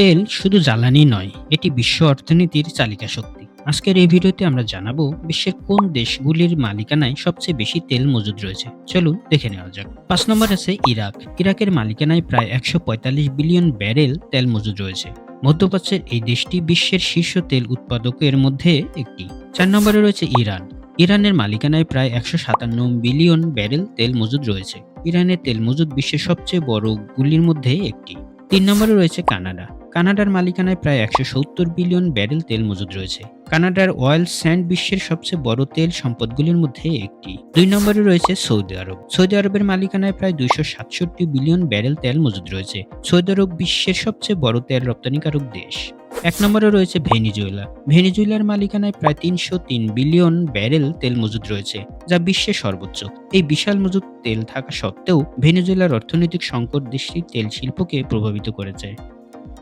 তেল শুধু জ্বালানি নয়, এটি বিশ্ব অর্থনীতির চালিকা শক্তি। আজকের এই ভিডিওতে আমরা জানাব বিশ্বের কোন দেশগুলির মালিকানায় সবচেয়ে বেশি তেল মজুদ রয়েছে। চলুন দেখে নেওয়া যাক। পাঁচ নম্বর আছে ইরাক। ইরাকের মালিকানায় প্রায় একশো পঁয়তাল্লিশ বিলিয়ন ব্যারেল তেল মজুদ রয়েছে। মধ্যপ্রাচ্যের এই দেশটি বিশ্বের শীর্ষ তেল উৎপাদকের মধ্যে একটি। চার নম্বরে রয়েছে ইরান। ইরানের মালিকানায় প্রায় একশো সাতান্ন বিলিয়ন ব্যারেল তেল মজুদ রয়েছে। ইরানের তেল মজুদ বিশ্বের সবচেয়ে বড় গুলির মধ্যে একটি। তিন নম্বরে রয়েছে কানাডা। কানাডার মালিকানায় প্রায় একশো সত্তর বিলিয়ন ব্যারেল তেল মজুদ রয়েছে। কানাডার অয়েল স্যান্ড বিশ্বের সবচেয়ে বড় তেল সম্পদগুলির মধ্যে একটি। দুই নম্বরে রয়েছে সৌদি আরব। সৌদি আরবের মালিকানায় প্রায় দুইশো সাতষট্টি বিলিয়ন ব্যারেল তেল মজুদ রয়েছে। সৌদি আরব বিশ্বের সবচেয়ে বড় তেল রপ্তানিকারক দেশ। এক নম্বরে রয়েছে ভেনিজুয়েলা। ভেনিজুয়েলার মালিকানায় প্রায় তিনশো তিন বিলিয়ন ব্যারেল তেল মজুদ রয়েছে, যা বিশ্বের সর্বোচ্চ। এই বিশাল মজুদ তেল থাকা সত্ত্বেও ভেনিজুয়েলার অর্থনৈতিক সংকট দেশটির তেল শিল্পকে প্রভাবিত করেছে।